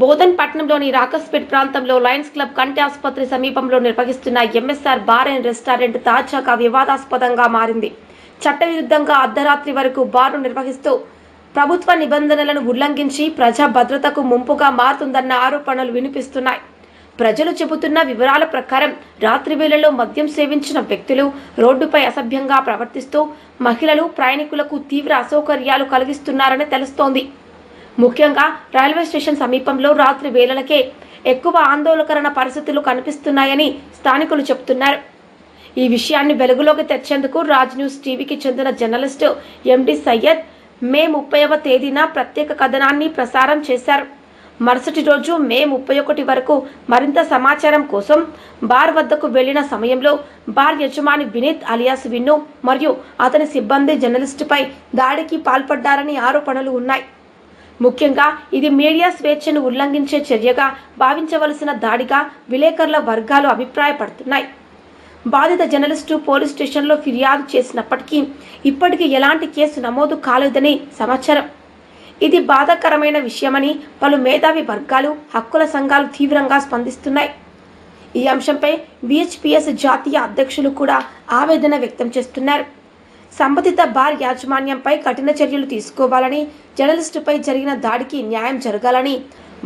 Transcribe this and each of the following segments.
బోధన్ పట్టణంలోని రాకస్పేట్ ప్రాంతంలో Lions club కంటి ఆసుపత్రి సమీపంలో నిర్వహిస్తున్న ఎంఎస్ఆర్ బార్ అండ్ రెస్టారెంట్ తాజాగా వివాదాస్పదంగా మారింది. చట్టవిరుద్ధంగా అర్ధరాత్రి వరకు బార్ను నిర్వహిస్తూ ప్రభుత్వ నిబంధనలను ఉల్లంఘించి ప్రజా భద్రతకు ముంపుగా మారుతుందన్న ఆరోపణలు వినిపిస్తున్నాయి. ప్రజలు చెబుతున్న వివరాల ప్రకారం రాత్రి వేళల్లో మద్యం సేవించిన వ్యక్తులు రోడ్డుపై అసభ్యంగా ప్రవర్తిస్తూ మహిళలు ప్రయాణికులకు తీవ్ర అసౌకర్యాలు కలిగిస్తున్నారని తెలుస్తోంది. ముఖ్యంగా రైల్వే స్టేషన్ సమీపంలో రాత్రి వేళలకే ఎక్కువ ఆందోళనకరణ పరిస్థితులు కనిపిస్తున్నాయని స్థానికులు చెబుతున్నారు. ఈ విషయాన్ని వెలుగులోకి తెచ్చేందుకు రాజ్ న్యూస్ టీవీకి చెందిన జర్నలిస్టు ఎండి సయ్యద్ మే ముప్పైవ తేదీన ప్రత్యేక కథనాన్ని ప్రసారం చేశారు. మరుసటి రోజు మే ముప్పై ఒకటి వరకు మరింత సమాచారం కోసం బార్ వద్దకు వెళ్ళిన సమయంలో బార్ యజమాని వినీత్ అలియాస్ విన్ను మరియు అతని సిబ్బంది జర్నలిస్టుపై దాడికి పాల్పడ్డారని ఆరోపణలు ఉన్నాయి. ముఖ్యంగా ఇది మీడియా స్వేచ్ఛను ఉల్లంఘించే చర్యగా భావించవలసిన దాడిగా విలేకరుల వర్గాలు అభిప్రాయపడుతున్నాయి. బాధిత జర్నలిస్టు పోలీస్ స్టేషన్లో ఫిర్యాదు చేసినప్పటికీ ఇప్పటికీ ఎలాంటి కేసు నమోదు కాలేదని సమాచారం. ఇది బాధాకరమైన విషయమని పలు మేధావి వర్గాలు హక్కుల సంఘాలు తీవ్రంగా స్పందిస్తున్నాయి. ఈ అంశంపై విహెచ్పిఎస్ జాతీయ అధ్యక్షులు కూడా ఆవేదన వ్యక్తం చేస్తున్నారు. సంబంధిత బార్ యాజమాన్యంపై కఠిన చర్యలు తీసుకోవాలని జర్నలిస్టుపై జరిగిన దాడికి న్యాయం జరగాలని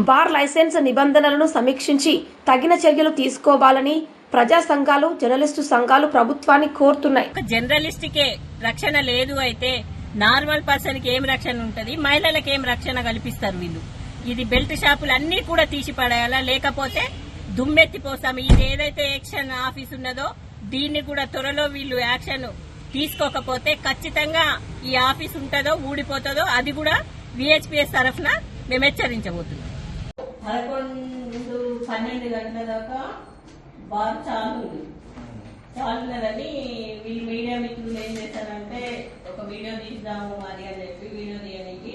బార్ లైసెన్స్ నిబంధనలను సమీక్షించి తగిన చర్యలు తీసుకోవాలని ప్రజా సంఘాలు జర్నలిస్టు సంఘాలు ప్రభుత్వాన్ని కోరుతున్నాయి. ఒక జర్నలిస్ట్కే రక్షణ లేదు అయితే నార్మల్ పర్సన్కి ఏం రక్షణ ఉంటది? మహిళలకు ఏం రక్షణ కల్పిస్తారు వీళ్ళు? ఇది బెల్ట్ షాపులు అన్ని కూడా తీసి పడేయాలా? లేకపోతే దుమ్మెత్తిపోసాము ఇది ఏదైతే యాక్షన్ ఆఫీస్ ఉన్నదో దీన్ని కూడా త్వరలో వీళ్ళు యాక్షన్ తీసుకోకపోతే ఖచ్చితంగా ఈ ఆఫీస్ ఉంటుందో ఊడిపోతుందో అది కూడా విహెచ్పిఎస్ తరఫున మేము హెచ్చరించబోతున్నాం. పదకొండు పన్నెండు గంటల దాకా బాగా చాలు చాలున్నదని వీళ్ళు మీడియా మిత్రులు ఏం చేశారంటే ఒక వీడియో తీద్దాము అది అని చెప్పి వీడియో తీయడానికి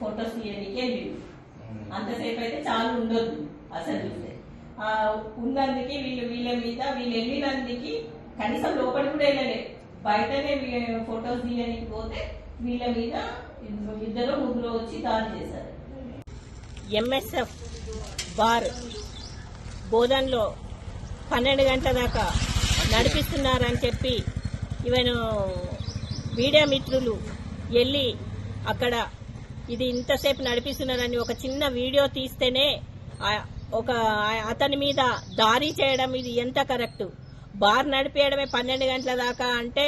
ఫొటోస్ తీయడానికి వెళ్ళిండు అంతసేపు అయితే చాలు ఉండొద్దు అసలు చూస్తే. ఆ వీళ్ళు వీళ్ళ మీద వీళ్ళు వెళ్ళినందుకి కనీసం లోపలికి కూడా వెళ్ళలేదు బయటనే ఫొటోస్ తీయడానికి పోతే వీళ్ళ మీద ఇద్దరు ముగ్గురు వచ్చి దాడి చేశారు. ఎంఎస్ఎఫ్ బార్ బోధన్లో పన్నెండు గంటల దాకా నడిపిస్తున్నారని చెప్పి ఈవెన్ మీడియా మిత్రులు వెళ్ళి అక్కడ ఇది ఇంతసేపు నడిపిస్తున్నారని ఒక చిన్న వీడియో తీస్తేనే ఒక అతని మీద దారి చేయడం ఇది ఎంత కరెక్ట్? బార్ నడిపేయడమే పన్నెండు గంటల దాకా అంటే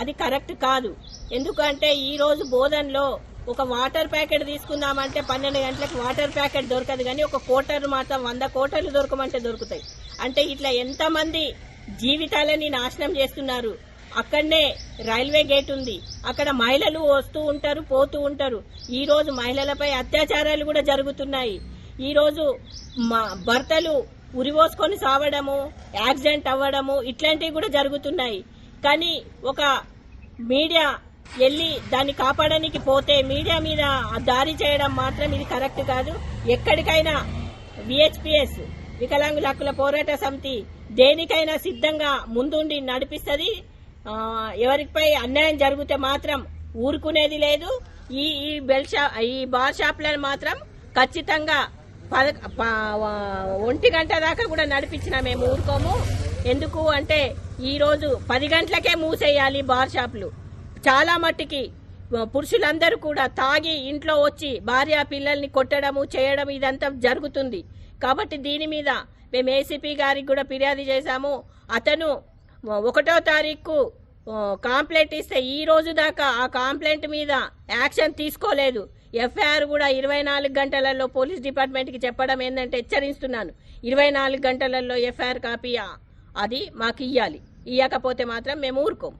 అది కరెక్ట్ కాదు. ఎందుకంటే ఈరోజు బోధనలో ఒక వాటర్ ప్యాకెట్ తీసుకుందామంటే పన్నెండు గంటలకు వాటర్ ప్యాకెట్ దొరకదు కానీ ఒక కోటర్ మాత్రం వంద కోటర్లు దొరకమంటే దొరుకుతాయి. అంటే ఇట్లా ఎంతమంది జీవితాలని నాశనం చేస్తున్నారు. అక్కడనే రైల్వే గేట్ ఉంది. అక్కడ మహిళలు వస్తూ ఉంటారు పోతూ ఉంటారు. ఈరోజు మహిళలపై అత్యాచారాలు కూడా జరుగుతున్నాయి. ఈరోజు మా భర్తలు ఉరిపోసుకొని సావడము యాక్సిడెంట్ అవ్వడము ఇట్లాంటివి కూడా జరుగుతున్నాయి. కానీ ఒక మీడియా వెళ్ళి దాన్ని కాపాడడానికి పోతే మీడియా మీద దారి చేయడం మాత్రం ఇది కరెక్ట్ కాదు. ఎక్కడికైనా విహెచ్పిఎస్ వికలాంగుల హక్కుల పోరాట సమితి దేనికైనా సిద్ధంగా ముందుండి నడిపిస్తుంది. ఎవరిపై అన్యాయం జరిగితే మాత్రం ఊరుకునేది లేదు. ఈ ఈ బెల్ షాప్ ఈ బార్ షాప్లను మాత్రం ఖచ్చితంగా పద ఒంటి గంట దాకా కూడా నడిపించిన మేము ఊరుకోము. ఎందుకు అంటే ఈరోజు పది గంటలకే మూసేయాలి బార్ షాపులు. చాలా మట్టికి పురుషులందరూ కూడా తాగి ఇంట్లో వచ్చి భార్య పిల్లల్ని కొట్టడము చేయడం ఇదంతా జరుగుతుంది. కాబట్టి దీని మీద మేము ఏసీపీ గారికి కూడా ఫిర్యాదు చేశాము. అతను ఒకటో తారీఖు కాంప్లైంట్ ఇస్తే ఈ రోజు దాకా ఆ కాంప్లైంట్ మీద యాక్షన్ తీసుకోలేదు. ఎఫ్ఐఆర్ కూడా ఇరవై నాలుగు గంటలలో పోలీస్ డిపార్ట్మెంట్కి చెప్పడం ఏంటంటే హెచ్చరిస్తున్నాను. ఇరవై నాలుగు గంటలలో ఎఫ్ఐఆర్ కాపీ అది మాకు ఇవ్వాలి ఇవ్వకపోతే మాత్రం మేము ఊరుకోం